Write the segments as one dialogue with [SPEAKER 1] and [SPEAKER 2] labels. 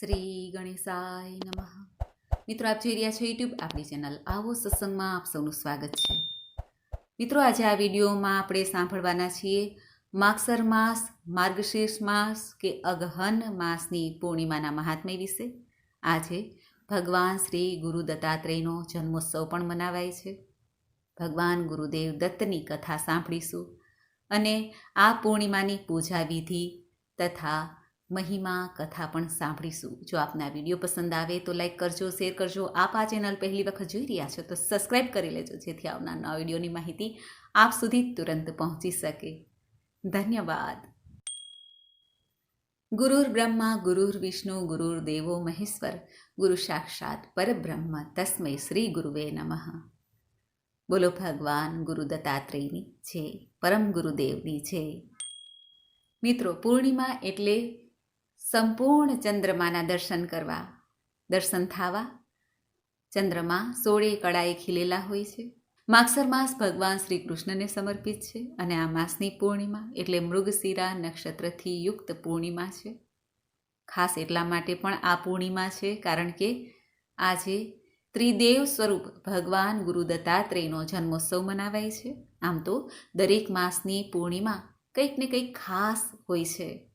[SPEAKER 1] શ્રી ગણેશાય નમઃ. મિત્રો, આપ જોઈ રહ્યા છો યુટ્યુબ આપણી ચેનલ આવો સત્સંગમાં આપ સૌનું સ્વાગત છે. મિત્રો, આજે આ વિડીયોમાં આપણે સાંભળવાના છીએ માગસર માસ, માર્ગશીર્ષ માસ કે અગહન માસની પૂર્ણિમાના મહાત્મ્ય વિશે. આજે ભગવાન શ્રી ગુરુ દત્તાત્રેયનો જન્મોત્સવ પણ મનાવાય છે. ભગવાન ગુરુદેવ દત્તની કથા સાંભળીશું અને આ પૂર્ણિમાની પૂજા વિધિ તથા મહિમા કથા પણ સાંભળીશું. જો આપને આ વીડિયો પસંદ આવે તો લાઈક કરજો, શેર કરજો. આપ આ ચેનલ પહેલી વખત જોઈ રહ્યા છો તો સબસ્ક્રાઈબ કરી લેજો, જેથી આવનાર નવા વિડીયોની માહિતી આપ સુધી તુરંત પહોંચી શકે. ધન્યવાદ. ગુરુર બ્રહ્મા, ગુરુર વિષ્ણુ, ગુરુર દેવો મહેશ્વર. ગુરુ સાક્ષાત પરબ્રહ્મ. તસ્મય શ્રી ગુરુવે નમઃ. બોલો ભગવાન, ગુરુ દત્તાત્રેયની છે પરમ ગુરુદેવની છે મિત્રો, પૂર્ણિમા એટલે સંપૂર્ણ ચંદ્રમાના દર્શન કરવા. દર્શન થાવા. ચંદ્રમા સોળે કળાએ ખીલેલા હોય છે. માગસર માસ ભગવાન શ્રી કૃષ્ણને સમર્પિત છે અને આ માસની પૂર્ણિમા એટલે મૃગશિરા નક્ષત્રથી યુક્ત પૂર્ણિમા છે. ખાસ એટલા માટે પણ આ પૂર્ણિમા છે કારણ કે આજે ત્રિદેવ સ્વરૂપ ભગવાન ગુરુ દત્તાત્રેયનો જન્મોત્સવ મનાવાય છે. આમ તો દરેક માસની પૂર્ણિમા કંઈક ને કંઈક ખાસ હોય છે.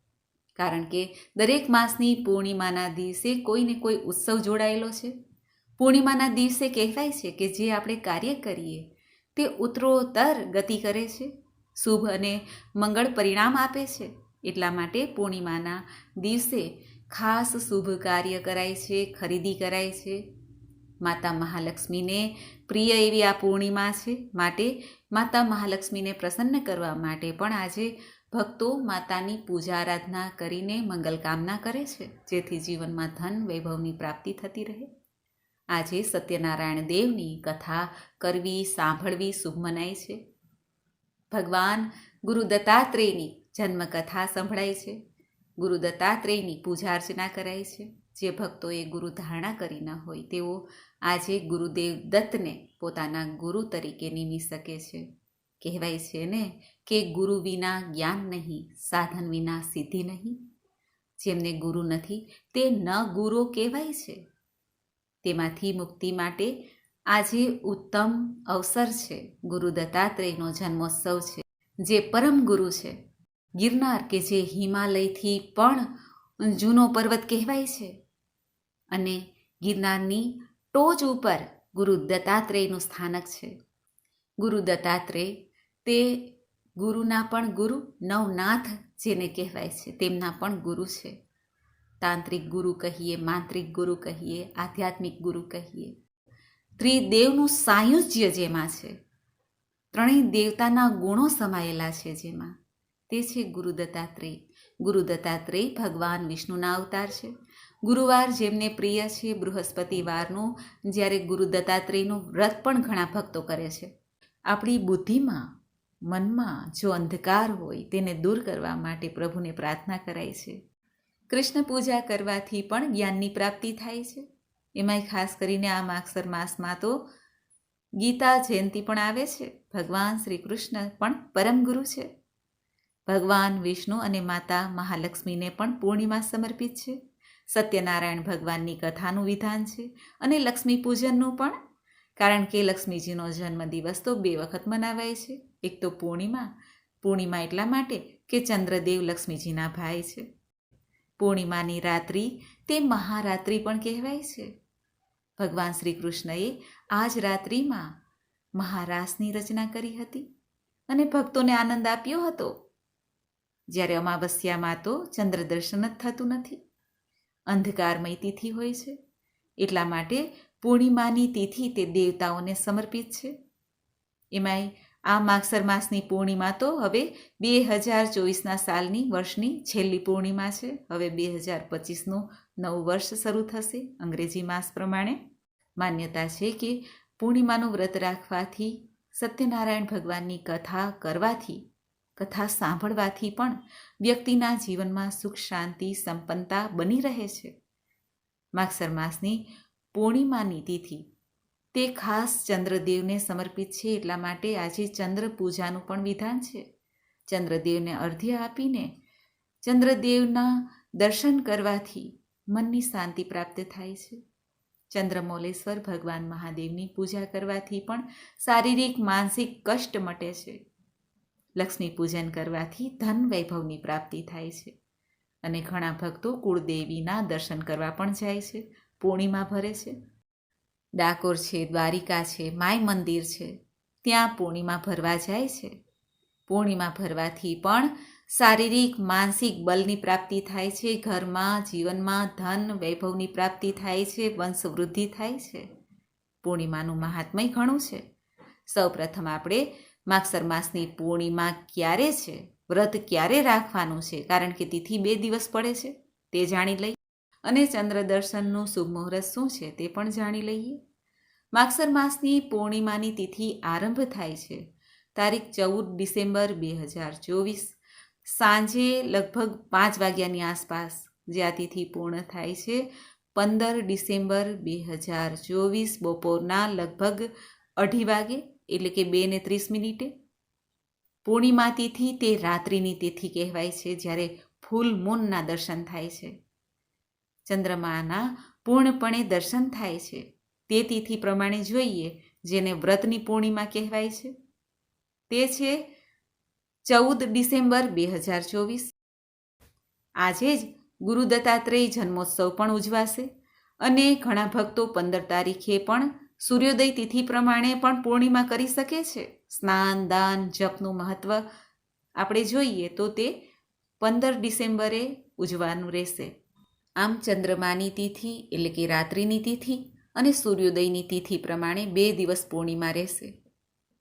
[SPEAKER 1] કારણ કે દરેક માસની પૂર્ણિમાના દિવસે કોઈને કોઈ ઉત્સવ જોડાયેલો છે. પૂર્ણિમાના દિવસે કહેવાય છે કે જે આપણે કાર્ય કરીએ, તે ઉત્તરોત્તર ગતિ કરે છે, શુભ અને મંગળ પરિણામ આપે છે. એટલા માટે પૂર્ણિમાના દિવસે ખાસ શુભ કાર્ય કરાય છે, ખરીદી કરાય છે. માતા મહાલક્ષ્મીને પ્રિય એવી આ પૂર્ણિમા છે, માટે માતા મહાલક્ષ્મીને પ્રસન્ન કરવા માટે પણ આજે ભક્તો માતાની પૂજા આરાધના કરીને મંગલકામના કરે છે, જેથી જીવનમાં ધન વૈભવની પ્રાપ્તિ થતી રહે. આજે સત્યનારાયણ દેવની કથા કરવી, સાંભળવી શુભ મનાય છે. ભગવાન ગુરુ દત્તાત્રેયની જન્મકથા સંભળાય છે. ગુરુ દત્તાત્રેયની પૂજા અર્ચના કરાય છે. જે ભક્તોએ ગુરુ ધારણા કરી ન હોય, તેઓ આજે ગુરુદેવ દત્તને પોતાના ગુરુ તરીકે નિમી શકે છે. કહેવાય છે ને કે ગુરુ વિના જ્ઞાન નહીં, સાધન વિના સિદ્ધિ નહીં. જેમને ગુરુ નથી, તે ન ગુરુ કહેવાય છે. તેમાંથી મુક્તિ માટે આજે ઉત્તમ અવસર છે. ગુરુ દત્તાત્રેયનો જન્મોત્સવ છે, જે પરમ ગુરુ છે. ગિરનાર કે જે હિમાલયથી પણ જૂનો પર્વત કહેવાય છે. અને ગિરનારની ટોચ ઉપર ગુરુ દત્તાત્રેયનું સ્થાનક છે. ગુરુ દત્તાત્રેય તે ગુરુના પણ ગુરુ, નવનાથ જેને કહેવાય છે, તેમના પણ ગુરુ છે. તાંત્રિક ગુરુ કહીએ, માંત્રિક ગુરુ કહીએ, આધ્યાત્મિક ગુરુ કહીએ. ત્રિદેવનું સાયુજ્ય જેમાં છે. ત્રણેય દેવતાના ગુણો સમાયેલા છે જેમાં. તે છે ગુરુ દત્તાત્રેય ગુરુ દત્તાત્રેય ભગવાન વિષ્ણુના અવતાર છે. ગુરુવાર જેમને પ્રિય છે, બૃહસ્પતિવારનું, જ્યારે ગુરુ દત્તાત્રેયનું વ્રત પણ ઘણા ભક્તો કરે છે. આપણી બુદ્ધિમાં મનમાં જો અંધકાર હોય તેને દૂર કરવા માટે પ્રભુને પ્રાર્થના કરાય છે. કૃષ્ણ પૂજા કરવાથી પણ જ્ઞાનની પ્રાપ્તિ થાય છે. એમાંય ખાસ કરીને આ માગસર માસમાં તો ગીતા જયંતિ પણ આવે છે. ભગવાન શ્રી કૃષ્ણ પણ પરમ ગુરુ છે. ભગવાન વિષ્ણુ અને માતા મહાલક્ષ્મીને પણ પૂર્ણિમા સમર્પિત છે. સત્યનારાયણ ભગવાનની કથાનું વિધાન છે અને લક્ષ્મી પૂજનનું પણ કારણ કે લક્ષ્મીજીનો જન્મદિવસ તો બે વખત મનાવાય છે. એક તો પૂર્ણિમા પૂર્ણિમા એટલા માટે કે ચંદ્રદેવ લક્ષ્મીજીના ભાઈ છે. પૂર્ણિમાની રાત્રિ તે મહારાત્રિ પણ કહેવાય છે. ભગવાન શ્રી કૃષ્ણએ આ જ રાત્રિમાં મહારાસની રચના કરી હતી અને ભક્તોને આનંદ આપ્યો હતો. જ્યારે અમાવસ્યામાં તો ચંદ્ર દર્શન જ થતું નથી. અંધકારમય તિથિ હોય છે. એટલા માટે પૂર્ણિમાની તિથિ તે દેવતાઓને સમર્પિત છે. એમાંય આ માગસર માસની પૂર્ણિમા તો હવે બે હજાર ચોવીસના સાલની વર્ષની છેલ્લી પૂર્ણિમા છે. હવે બે હજાર પચીસનું નવું વર્ષ શરૂ થશે અંગ્રેજી માસ પ્રમાણે. માન્યતા છે કે પૂર્ણિમાનું વ્રત રાખવાથી સત્યનારાયણ ભગવાનની કથા કરવાથી, કથા સાંભળવાથી પણ વ્યક્તિના જીવનમાં સુખ, શાંતિ, સંપન્નતા બની રહે છે. માગસર માસની પૂર્ણિમાની તિથિ તે ખાસ ચંદ્રદેવને સમર્પિત છે એટલા માટે આજે ચંદ્ર પૂજાનું પણ વિધાન છે. ચંદ્રદેવને અર્ધ્ય આપીને ચંદ્રદેવના દર્શન કરવાથી મનની શાંતિ પ્રાપ્ત થાય છે. ચંદ્રમૌલેશ્વર ભગવાન મહાદેવની પૂજા કરવાથી પણ શારીરિક, માનસિક કષ્ટ મટે છે. લક્ષ્મી પૂજન કરવાથી ધન વૈભવની પ્રાપ્તિ થાય છે. અને ઘણા ભક્તો કુળદેવીના દર્શન કરવા પણ જાય છે. પૂર્ણિમા ભરે છે. ડાકોર છે, દ્વારિકા છે, માય મંદિર છે. ત્યાં પૂર્ણિમા ભરવા જાય છે. પૂર્ણિમા ભરવાથી પણ શારીરિક, માનસિક બલની પ્રાપ્તિ થાય છે. ઘરમાં, જીવનમાં ધન વૈભવની પ્રાપ્તિ થાય છે. વંશવૃદ્ધિ થાય છે. પૂર્ણિમાનું મહાત્મય ઘણું છે. સૌપ્રથમ આપણે માગસર માસની પૂર્ણિમા ક્યારે છે? વ્રત ક્યારે રાખવાનું છે? કારણ કે તિથિ બે દિવસ પડે છે. તે જાણી લઈ અને ચંદ્ર દર્શનનું શુભ મુહૂર્ત શું છે તે પણ જાણી લઈએ. માગસર માસની પૂર્ણિમાની તિથિ આરંભ થાય છે. તારીખ ચૌદ ડિસેમ્બર બે હજાર ચોવીસ. સાંજે લગભગ પાંચ વાગ્યાની આસપાસ જે આ તિથિ પૂર્ણ થાય છે, પંદર ડિસેમ્બર બે હજાર ચોવીસ બપોરના લગભગ અઢી વાગે, એટલે કે બે ને ત્રીસ મિનિટે. પૂર્ણિમા તિથિ તે રાત્રિની તિથિ કહેવાય છે, જ્યારે ફૂલ મૂનના દર્શન થાય છે. ચંદ્રમાના પૂર્ણપણે દર્શન થાય છે. તે તિથિ પ્રમાણે જોઈએ જેને વ્રતની પૂર્ણિમા કહેવાય છે. તે છે ચૌદ ડિસેમ્બર બે હજાર ચોવીસ. આજે જ ગુરુ દત્તાત્રેય જન્મોત્સવ પણ ઉજવાશે અને ઘણા ભક્તો પંદર તારીખે પણ સૂર્યોદય તિથિ પ્રમાણે પણ પૂર્ણિમા કરી શકે છે. સ્નાન, દાન, જપનું મહત્ત્વ આપણે જોઈએ તો તે પંદર ડિસેમ્બરે ઉજવાનું રહેશે. આમ ચંદ્રમાની તિથિ એટલે કે રાત્રિની તિથિ અને સૂર્યોદયની તિથિ પ્રમાણે બે દિવસ પૂર્ણિમા રહેશે.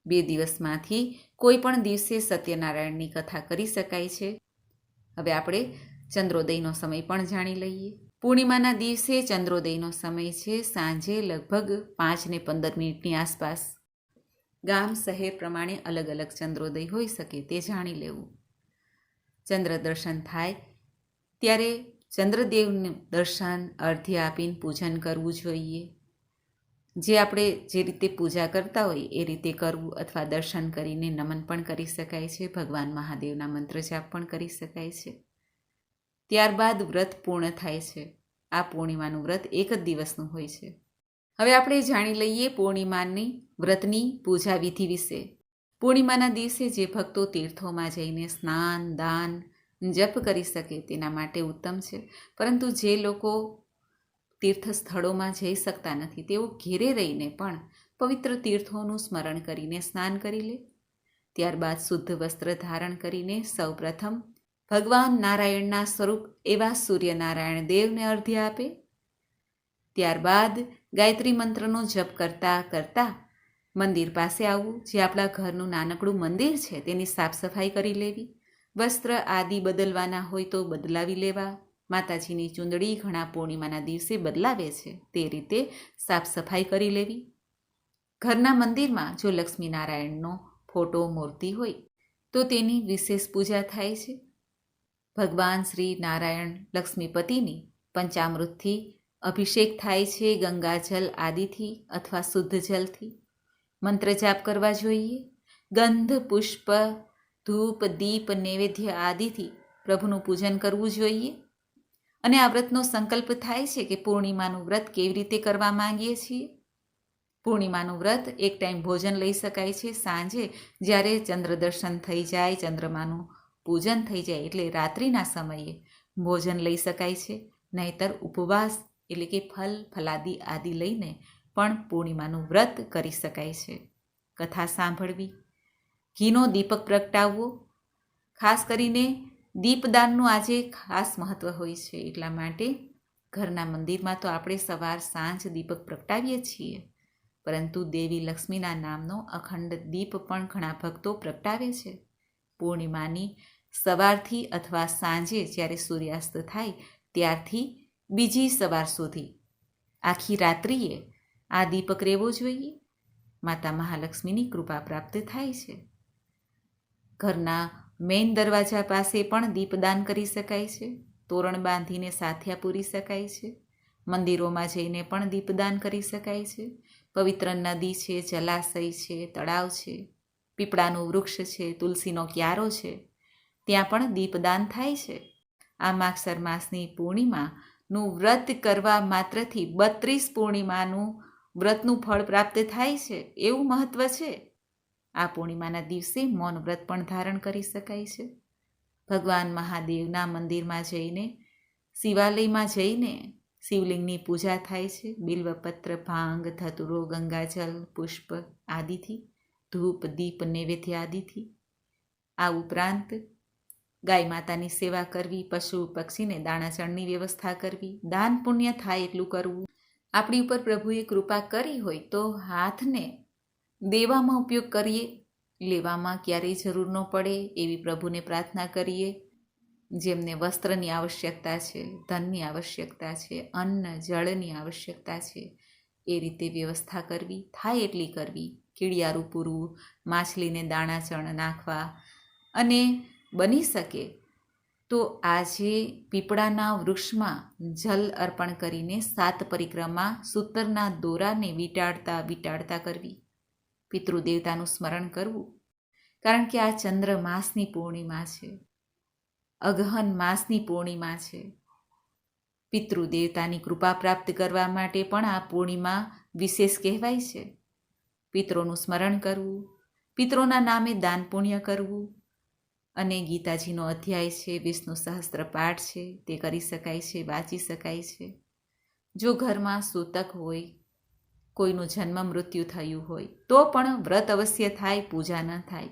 [SPEAKER 1] બે દિવસમાંથી કોઈ પણ દિવસે સત્યનારાયણની કથા કરી શકાય છે. હવે આપણે ચંદ્રોદયનો સમય પણ જાણી લઈએ. પૂર્ણિમાના દિવસે ચંદ્રોદયનો સમય છે સાંજે લગભગ પાંચને પંદર મિનિટની આસપાસ. ગામ શહેર પ્રમાણે અલગ અલગ ચંદ્રોદય હોઈ શકે તે જાણી લેવું. ચંદ્ર દર્શન થાય ત્યારે ચંદ્રદેવનું દર્શન અર્ધ્ય આપીને પૂજન કરવું જોઈએ. જે આપણે જે રીતે પૂજા કરતા હોય એ રીતે કરવું અથવા દર્શન કરીને નમન પણ કરી શકાય છે. ભગવાન મહાદેવના મંત્ર જાપ પણ કરી શકાય છે. ત્યારબાદ વ્રત પૂર્ણ થાય છે. આ પૂર્ણિમાનું વ્રત એક જ દિવસનું હોય છે. હવે આપણે જાણી લઈએ પૂર્ણિમાની વ્રતની પૂજા વિધિ વિશે. પૂર્ણિમાના દિવસે જે ભક્તો તીર્થોમાં જઈને સ્નાન, દાન જપ કરી શકે તેના માટે ઉત્તમ છે. પરંતુ જે લોકો તીર્થ સ્થળોમાં જઈ શકતા નથી, તેઓ ઘેરે રહીને પણ પવિત્ર તીર્થોનું સ્મરણ કરીને સ્નાન કરી લે. ત્યારબાદ શુદ્ધ વસ્ત્ર ધારણ કરીને સૌપ્રથમ ભગવાન નારાયણના સ્વરૂપ એવા સૂર્યનારાયણ દેવને અર્ધ્ય આપે. ત્યારબાદ ગાયત્રી મંત્રનો જપ કરતા કરતા મંદિર પાસે આવવું જે આપણા ઘરનું નાનકડું મંદિર છે, તેની સાફ સફાઈ કરી લેવી. વસ્ત્ર આદિ બદલવાના હોય તો બદલાવી લેવા. માતાજીની ચૂંદડી ઘણા પૂર્ણિમાના દિવસે બદલાવે છે. તે રીતે સાફ સફાઈ કરી લેવી. ઘરના મંદિરમાં જો લક્ષ્મીનારાયણનો ફોટો મૂર્તિ હોય, તો તેની વિશેષ પૂજા થાય છે. ભગવાન શ્રી નારાયણ લક્ષ્મીપતિની પંચામૃતથી અભિષેક થાય છે ગંગાજલ આદિથી અથવા શુદ્ધ જલથી. મંત્ર જાપ કરવા જોઈએ. ગંધ, પુષ્પ ધૂપ, દીપ, નૈવેદ્ય આદિથી પ્રભુનું પૂજન કરવું જોઈએ. અને આ વ્રતનો સંકલ્પ થાય છે કે પૂર્ણિમાનું વ્રત કેવી રીતે કરવા માંગીએ છીએ? પૂર્ણિમાનું વ્રત એક ટાઈમ ભોજન લઈ શકાય છે. સાંજે જ્યારે ચંદ્ર દર્શન થઈ જાય, ચંદ્રમાનું પૂજન થઈ જાય એટલે રાત્રિના સમયે ભોજન લઈ શકાય છે. નહીતર ઉપવાસ એટલે કે ફલ, ફલાદી આદિ લઈને પણ પૂર્ણિમાનું વ્રત કરી શકાય છે. કથા સાંભળવી. ઘીનો દીપક પ્રગટાવવો. ખાસ કરીને દીપદાનનું આજે ખાસ મહત્ત્વ હોય છે એટલા માટે ઘરના મંદિરમાં તો આપણે સવાર સાંજ દીપક પ્રગટાવીએ છીએ. પરંતુ દેવી લક્ષ્મીના નામનો અખંડ દીપ પણ ઘણા ભક્તો પ્રગટાવે છે. પૂર્ણિમાની સવારથી અથવા સાંજે જ્યારે સૂર્યાસ્ત થાય ત્યારથી બીજી સવાર સુધી. આખી રાત્રિએ આ દીપક રહેવો જોઈએ. માતા મહાલક્ષ્મીની કૃપા પ્રાપ્ત થાય છે. ઘરના મેઇન દરવાજા પાસે પણ દીપદાન કરી શકાય છે. તોરણ બાંધીને સાથિયા પૂરી શકાય છે. મંદિરોમાં જઈને પણ દીપદાન કરી શકાય છે. પવિત્ર નદી છે, જલાશય છે, તળાવ છે, પીપળાનું વૃક્ષ છે, તુલસીનો ક્યારો છે. ત્યાં પણ દીપદાન થાય છે. આ માક્ષર માસની પૂર્ણિમાનું વ્રત કરવા માત્રથી બત્રીસ પૂર્ણિમાનું વ્રતનું ફળ પ્રાપ્ત થાય છે. એવું મહત્વ છે. આ પૂર્ણિમાના દિવસે મૌન વ્રત પણ ધારણ કરી શકાય છે. ભગવાન મહાદેવના મંદિરમાં જઈને, શિવાલયમાં જઈને શિવલિંગની પૂજા થાય છે. બિલ્વપત્ર, ભાંગ, ધતુરો ગંગાજલ પુષ્પ આદિથી, ધૂપ, દીપ, નૈવેદ્ય આદિથી. આ ઉપરાંત ગાય માતાની સેવા કરવી, પશુ પક્ષીને દાણાચણની વ્યવસ્થા કરવી, દાન પુણ્ય થાય એટલું કરવું. આપણી ઉપર પ્રભુએ કૃપા કરી હોય તો હાથને દેવામાં ઉપયોગ કરીએ, લેવામાં ક્યારેય જરૂર ન પડે એવી પ્રભુને પ્રાર્થના કરીએ, જેમને વસ્ત્રની આવશ્યકતા છે, ધનની આવશ્યકતા છે, અન્ન, જળની આવશ્યકતા છે, એ રીતે વ્યવસ્થા કરવી, થાય એટલી કરવી. કીડિયારું પૂરવું માછલીને દાણા ચણ નાખવા અને બની શકે તો આજે પીપળાના વૃક્ષમાં જલ અર્પણ કરીને સાત પરિક્રમા, સૂતરના દોરાને વીંટાળતા વીટાડતા કરવી. પિતૃદેવતાનું સ્મરણ કરવું. કારણ કે આ ચંદ્ર માસની પૂર્ણિમા છે. અગહન માસની પૂર્ણિમા છે. પિતૃદેવતાની કૃપા પ્રાપ્ત કરવા માટે પણ આ પૂર્ણિમા વિશેષ કહેવાય છે. પિતરોનું સ્મરણ કરવું, પિતરોના નામે દાન પુણ્ય કરવું અને ગીતાજીનો અધ્યાય છે, વિષ્ણુ સહસ્ત્ર પાઠ છે, તે કરી શકાય છે, વાંચી શકાય છે. જો ઘરમાં સૂતક હોય કોઈનું જન્મ મૃત્યુ થયું હોય, તો પણ વ્રત અવશ્ય થાય, પૂજા ન થાય.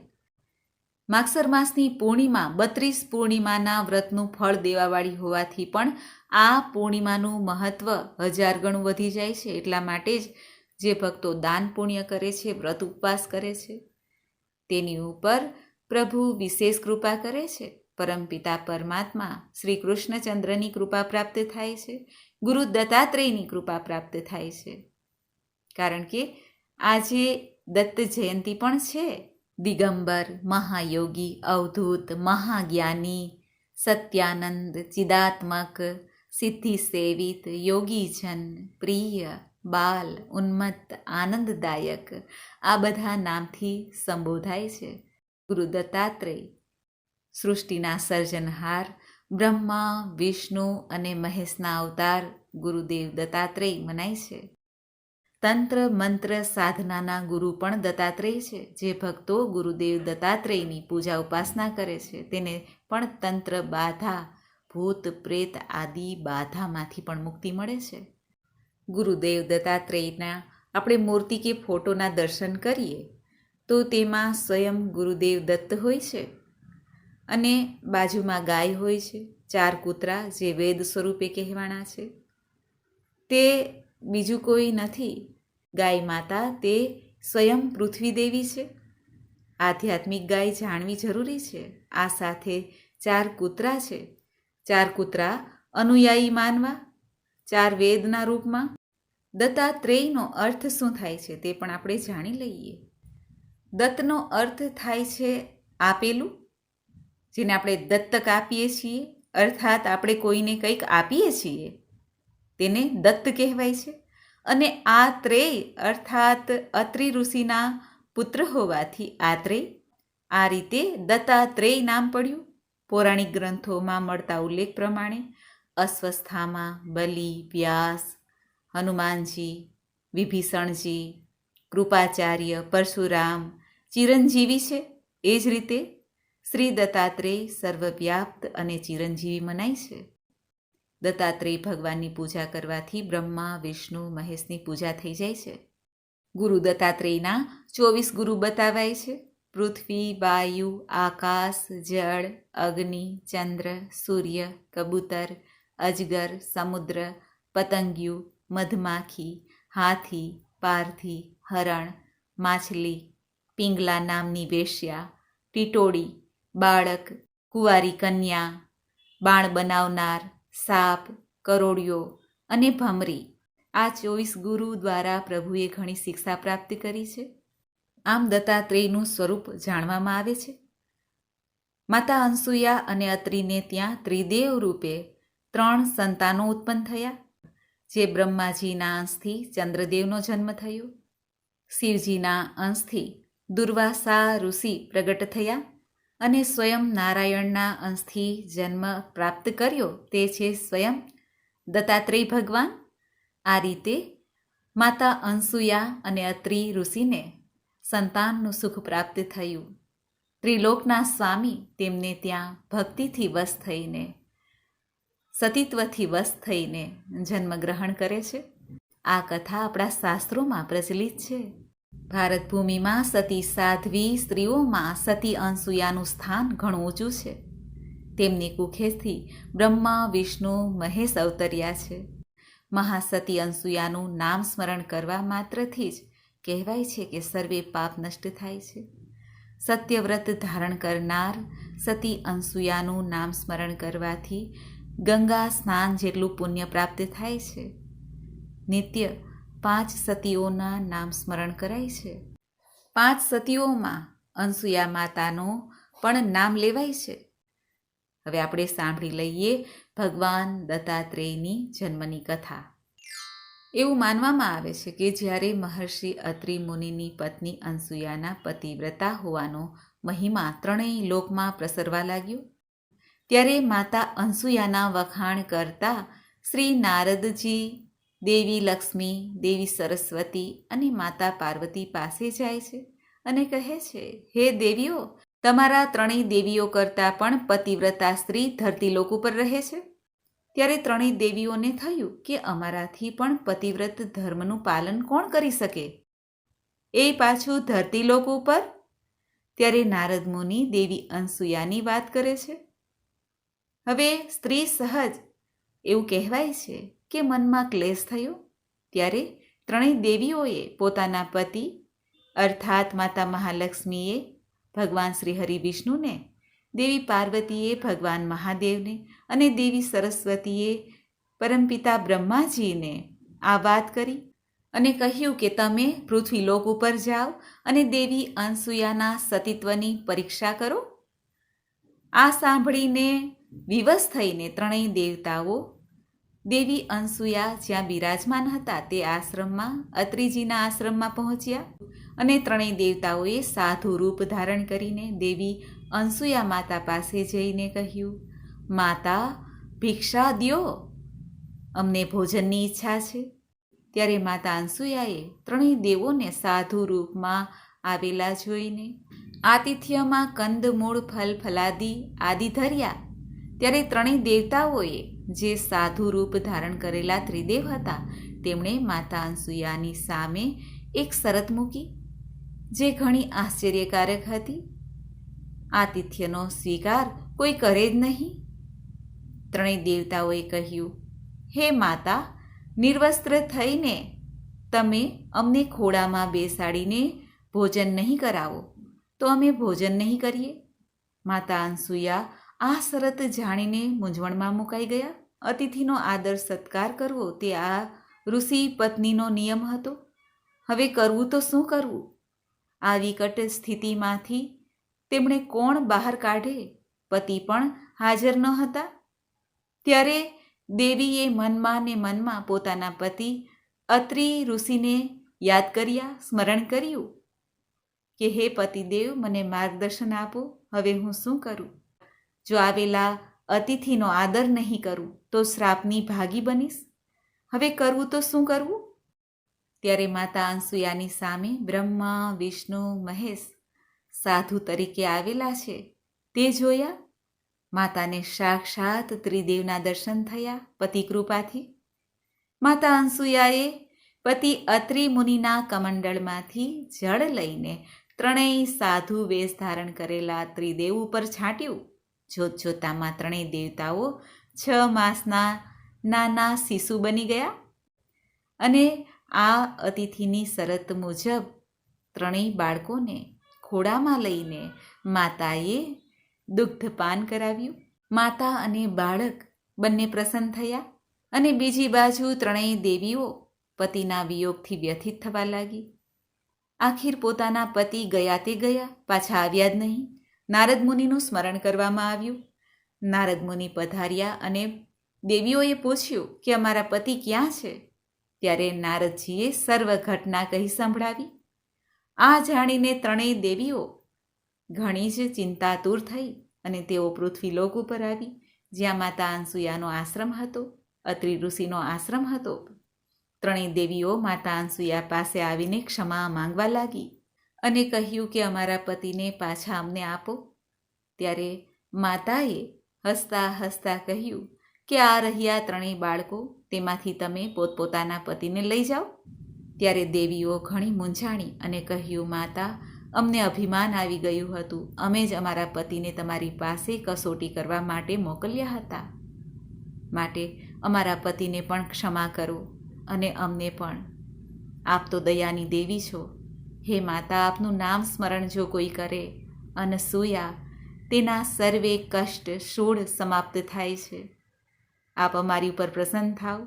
[SPEAKER 1] માગસર માસની પૂર્ણિમા બત્રીસ પૂર્ણિમાના વ્રતનું ફળ દેવાવાળી હોવાથી પણ આ પૂર્ણિમાનું મહત્ત્વ હજાર ગણું વધી જાય છે. એટલા માટે જ જે ભક્તો દાન પુણ્ય કરે છે, વ્રત ઉપવાસ કરે છે. તેની ઉપર પ્રભુ વિશેષ કૃપા કરે છે. પરમપિતા પરમાત્મા શ્રી કૃષ્ણચંદ્રની કૃપા પ્રાપ્ત થાય છે. ગુરુ દત્તાત્રેયની કૃપા પ્રાપ્ત થાય છે. કારણ કે આજે દત્ત જયંતી પણ છે, દિગંબર, મહાયોગી, અવધૂત, મહાજ્ઞાની, સત્યાનંદ, ચિદાત્મક સિદ્ધિ સેવિત યોગીજન, પ્રિય, બાલ, ઉન્મત્ત, આનંદદાયક, આ બધા નામથી સંબોધાય છે. ગુરુ દત્તાત્રેય, સૃષ્ટિના સર્જનહાર, બ્રહ્મા, વિષ્ણુ અને મહેશના અવતાર ગુરુદેવ દત્તાત્રેય મનાય છે. તંત્ર, મંત્ર, સાધનાના ગુરુ પણ દત્તાત્રેય છે. જે ભક્તો ગુરુદેવ દત્તાત્રેયની પૂજા ઉપાસના કરે છે, તેને પણ તંત્ર, બાધા, ભૂત, પ્રેત આદિ બાધામાંથી પણ મુક્તિ મળે છે. ગુરુદેવ દત્તાત્રેયના આપણે મૂર્તિ કે ફોટોના દર્શન કરીએ, તો તેમાં સ્વયં ગુરુદેવ દત્ત હોય છે અને બાજુમાં ગાય હોય છે, ચાર કૂતરા જે વેદ સ્વરૂપે કહેવાના છે. તે બીજું કોઈ નથી. ગાય માતા તે સ્વયં પૃથ્વી દેવી છે. આધ્યાત્મિક ગાય જાણવી જરૂરી છે. આ સાથે ચાર કૂતરા છે. ચાર કૂતરા અનુયાયી માનવા, ચાર વેદના રૂપમાં. દત્તાત્રેયનો અર્થ શું થાય છે તે પણ આપણે જાણી લઈએ. દત્તનો અર્થ થાય છે આપેલું, જેને આપણે દત્તક આપીએ છીએ. અર્થાત આપણે કોઈને કંઈક આપીએ છીએ. તેને દત્ત કહેવાય છે. અને આ ત્રેય અર્થાત અત્રિ ઋષિના પુત્ર હોવાથી આત્રેય આ રીતે દત્તાત્રેય નામ પડ્યું. પૌરાણિક ગ્રંથોમાં મળતા ઉલ્લેખ પ્રમાણે અસ્વસ્થામાં, બલિ, વ્યાસ, હનુમાનજી, વિભીષણજી, કૃપાચાર્ય, પરશુરામ, ચિરંજીવી છે. એ જ રીતે શ્રી દત્તાત્રેય સર્વવ્યાપ્ત અને ચિરંજીવી મનાય છે. દત્તાત્રેય ભગવાનની પૂજા કરવાથી બ્રહ્મા, વિષ્ણુ, મહેશની પૂજા થઈ જાય છે. ગુરુ દત્તાત્રેયના ચોવીસ ગુરુ બતાવાય છે. પૃથ્વી, વાયુ, આકાશ, જળ, અગ્નિ, ચંદ્ર, સૂર્ય, કબૂતર, અજગર, સમુદ્ર, પતંગિયું, મધમાખી, હાથી, પારથી, હરણ, માછલી, પિંગલા નામની વેશ્યા ટીટોડી બાળક, કુંવારી કન્યા, બાણ બનાવનાર સાપ, કરોડિયો અને ભમરી આ ચોવીસ ગુરુ દ્વારા પ્રભુએ ઘણી શિક્ષા પ્રાપ્ત કરી છે. આમ દત્તાત્રેયનું સ્વરૂપ જાણવામાં આવે છે. માતા અંસુયા અને અત્રિને ત્યાં ત્રિદેવ રૂપે ત્રણ સંતાનો ઉત્પન્ન થયા, જે બ્રહ્માજીના અંશથી ચંદ્રદેવનો જન્મ થયો. શિવજીના અંશથી દુર્વાસા ઋષિ પ્રગટ થયા. અને સ્વયં નારાયણના અંશથી જન્મ પ્રાપ્ત કર્યો તે છે સ્વયં. દત્તાત્રેય ભગવાન. આ રીતે માતા અંસુયા અને અત્રિ ઋષિને સંતાનનું સુખ પ્રાપ્ત થયું. ત્રિલોકના સ્વામી તેમને ત્યાં ભક્તિથી વશ થઈને, સતીત્વથી વશ થઈને જન્મ ગ્રહણ કરે છે. આ કથા આપણા શાસ્ત્રોમાં પ્રચલિત છે. ભારત ભૂમિમાં સતી સાધ્વી સ્ત્રીઓમાં સતી અંસુયાનું સ્થાન ઘણું ઊંચું છે. તેમની કુખેથી બ્રહ્મા, વિષ્ણુ, મહેશ અવતર્યા છે. મહાસતી અંસુયાનું નામ સ્મરણ કરવા માત્રથી જ કહેવાય છે કે સર્વે પાપ નષ્ટ થાય છે. સત્યવ્રત ધારણ કરનાર સતી અંસુયાનું નામ સ્મરણ કરવાથી ગંગા સ્નાન જેટલું પુણ્ય પ્રાપ્ત થાય છે. નિત્ય પાંચ સતીઓના નામ સ્મરણ કરાય છે. પાંચ સતીઓમાં અનસુયા માતાનો પણ નામ લેવાય છે. હવે આપણે સાંભળી લઈએ ભગવાન દત્તાત્રેયની જન્મની કથા. એવું માનવામાં આવે છે કે જ્યારે મહર્ષિ અત્રિ મુનિની પત્ની અનસુયાના પતિવ્રતા હોવાનો મહિમા ત્રણેય લોકમાં પ્રસરવા લાગ્યો. ત્યારે માતા અનસુયાના વખાણ કરતા શ્રી નારદજી દેવી લક્ષ્મી, દેવી સરસ્વતી અને માતા પાર્વતી પાસે જાય છે અને કહે છે, હે દેવીઓ, તમારા ત્રણેય દેવીઓ કરતાં પણ પતિવ્રતા સ્ત્રી ધરતી લોક ઉપર રહે છે? ત્યારે ત્રણેય દેવીઓને થયું કે અમારાથી પણ પતિવ્રત ધર્મનું પાલન કોણ કરી શકે? એ પાછું ધરતી લોક ઉપર? ત્યારે નારદ મુનિ દેવી અંસુયાની વાત કરે છે. હવે સ્ત્રી સહજ એવું કહેવાય છે કે મનમાં ક્લેશ થયો? ત્યારે ત્રણેય દેવીઓએ પોતાના પતિ અર્થાત માતા મહાલક્ષ્મીએ ભગવાન શ્રી હરિ વિષ્ણુને, દેવી પાર્વતીએ ભગવાન મહાદેવને અને દેવી સરસ્વતીએ પરમપિતા બ્રહ્માજીને આ વાત કરી અને કહ્યું કે તમે પૃથ્વી લોક ઉપર જાઓ અને દેવી અંસુયાના સતીત્વની પરીક્ષા કરો. આ સાંભળીને વિવશ થઈને ત્રણેય દેવતાઓ દેવી અંસુયા જ્યાં બિરાજમાન હતા તે આશ્રમમાં, અત્રિજીના આશ્રમમાં પહોંચ્યા અને ત્રણેય દેવતાઓએ સાધુ રૂપ ધારણ કરીને દેવી અંસુયા માતા પાસે જઈને કહ્યું, માતા, ભિક્ષા દો અમને ભોજનની ઈચ્છા છે. ત્યારે માતા અંસુયાએ ત્રણેય દેવોને સાધુ રૂપમાં આવેલા જોઈને આતિથ્યમાં કંદમૂળ ફલ, ફલાદી આદિ ધર્યા. ત્યારે ત્રણેય દેવતાઓએ જે સાધુ રૂપ ધારણ કરેલા ત્રિદેવ હતા, તેમણે માતા અનસુયાની સામે એક શરત મૂકી, જે ઘણી આશ્ચર્યકારક હતી. આતિથ્યનો સ્વીકાર કોઈ કરે જ નહીં. ત્રણેય દેવતાઓએ કહ્યું, હે માતા, નિર્વસ્ત્ર થઈને તમે અમને ખોડામાં બેસાડીને ભોજન નહીં કરાવો, તો અમે ભોજન નહીં કરીએ. માતા અનસુયા આ શરત જાણીને મૂંઝવણમાં મુકાઈ ગયા. અતિથિનો આદર સત્કાર કરવો તે આ ઋષિ પત્નીનો નિયમ હતો. હવે કરવું તો શું કરવું? આ વિકટ સ્થિતિમાંથી તેમણે કોણ બહાર કાઢે? પતિ પણ હાજર ન હતા. ત્યારે દેવીએ મનમાં ને મનમાં પોતાના પતિ અત્રિ ઋષિને યાદ કર્યા, સ્મરણ કર્યું કે, હે પતિદેવ, મને માર્ગદર્શન આપો. હવે હું શું કરું? જો આવેલા અતિથિનો આદર નહીં કરું તો શ્રાપની ભાગી બનીશ? હવે કરવું તો શું કરવું? ત્યારે માતા અંસુયાની સામે બ્રહ્મા, વિષ્ણુ, મહેશ સાધુ તરીકે આવેલા છે. તે જોયા? માતાને સાક્ષાત ત્રિદેવના દર્શન થયા પતિ કૃપાથી. માતા અંસુયાએ પતિ અત્રિ મુનિના કમંડળમાંથી જળ લઈને ત્રણેય સાધુ વેશ ધારણ કરેલા ત્રિદેવ ઉપર છાંટ્યું. જોત જોતામાં ત્રણેય દેવતાઓ છ માસના નાના શિશુ બની ગયા અને આ અતિથિની શરત મુજબ ત્રણેય બાળકોને ખોડામાં લઈને માતાએ દુગ્ધપાન કરાવ્યું. માતા અને બાળક બંને પ્રસન્ન થયા અને બીજી બાજુ ત્રણેય દેવીઓ પતિના વિયોગથી વ્યથિત થવા લાગી. આખીર પોતાના પતિ ગયા તે ગયા, પાછા આવ્યા જ નહીં. નારદ મુનિનું સ્મરણ કરવામાં આવ્યું. નારદ મુનિ પધાર્યા અને દેવીઓએ પૂછ્યું કે અમારા પતિ ક્યાં છે? ત્યારે નારદજીએ સર્વ ઘટના કહી સંભળાવી. આ જાણીને ત્રણેય દેવીઓ ઘણી જ ચિંતાતુર થઈ અને તેઓ પૃથ્વી લોક ઉપર આવી, જ્યાં માતા અંસુયાનો આશ્રમ હતો, અત્રિ ઋષિનો આશ્રમ હતો. ત્રણેય દેવીઓ માતા અનસુયા પાસે આવીને ક્ષમા માંગવા લાગી. અને કહ્યું કે અમારા પતિને પાછા અમને આપો. ત્યારે માતાએ હસતા હસતા કહ્યું કે આ રહ્યા ત્રણેય બાળકો, તેમાંથી તમે પોતપોતાના પતિને લઈ જાઓ. ત્યારે દેવીઓ ઘણી મૂંઝાણી અને કહ્યું, માતા, અમને અભિમાન આવી ગયું હતું. અમે જ અમારા પતિને તમારી પાસે કસોટી કરવા માટે મોકલ્યા હતા. માટે અમારા પતિને પણ ક્ષમા કરો અને અમને પણ. આપ તો દયાની દેવી છો. હે માતા, આપનું નામ સ્મરણ જો કોઈ કરે અનસૂયા તેના સર્વે કષ્ટ શૂળ સમાપ્ત થાય છે. આપ અમારી ઉપર પ્રસન્ન થાવ.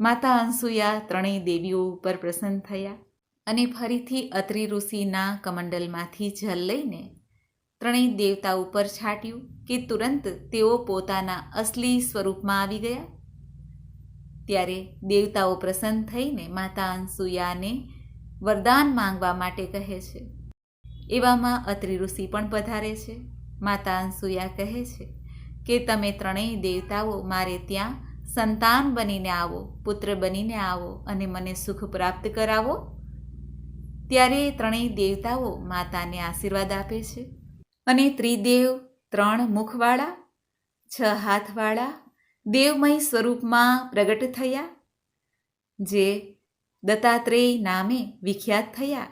[SPEAKER 1] માતા અનસૂયા ત્રણેય દેવીઓ ઉપર પ્રસન્ન થયા અને ફરીથી અત્રિ ઋષિના કમંડલમાંથી જલ લઈને ત્રણેય દેવતા ઉપર છાંટ્યું કે તુરંત તેઓ પોતાના અસલી સ્વરૂપમાં આવી ગયા. ત્યારે દેવતાઓ પ્રસન્ન થઈને માતા અનસૂયાને વરદાન માંગવા માટે કહે છે. એવામાં અત્રિ ઋષિ પણ પધારે છે. માતા અંસુયા કહે છે કે, તમે ત્રણેય દેવતાઓ મારે ત્યાં સંતાન બનીને આવો, પુત્ર બનીને આવો અને મને સુખ પ્રાપ્ત કરાવો. ત્યારે ત્રણેય દેવતાઓ માતાને આશીર્વાદ આપે છે. અને ત્રિદેવ, ત્રણ મુખવાળા, છ હાથવાળા દેવમય સ્વરૂપમાં પ્રગટ થયા, જે દત્તાત્રેય નામે વિખ્યાત થયા.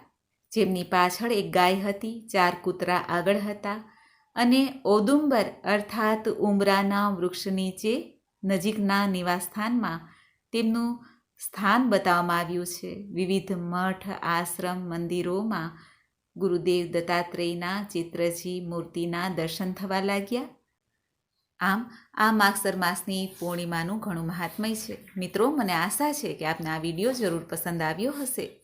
[SPEAKER 1] જેમની પાછળ એક ગાય હતી, ચાર કૂતરા આગળ હતા અને ઓદુંબર અર્થાત ઉમરાના વૃક્ષ નીચે નજીકના નિવાસસ્થાનમાં તેમનું સ્થાન બતાવવામાં આવ્યું છે. વિવિધ મઠ, આશ્રમ, મંદિરોમાં ગુરુદેવ દત્તાત્રેયના ચિત્રજી મૂર્તિના દર્શન થવા લાગ્યા. આમ, આ માગસર માસની પૂર્ણિમાનું ઘણું મહાત્મય છે. મિત્રો, મને આશા છે કે આપને આ વીડિયો જરૂર પસંદ આવ્યો હશે.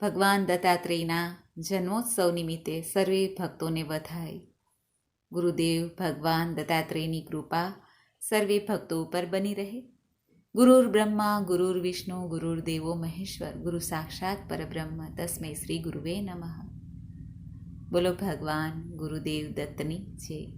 [SPEAKER 1] ભગવાન દત્તાત્રેયના જન્મોત્સવ નિમિત્તે સર્વે ભક્તોને વધાય. ગુરુદેવ ભગવાન દત્તાત્રેયની કૃપા સર્વે ભક્તો ઉપર બની રહે. ગુરુર બ્રહ્મા, ગુરુર વિષ્ણુ, ગુરુર દેવો મહેશ્વર, ગુરુ સાક્ષાત પરબ્રહ્મ. તસ્મૈ શ્રી ગુરુવે નમઃ. બોલો ભગવાન ગુરુદેવ દત્તની જય.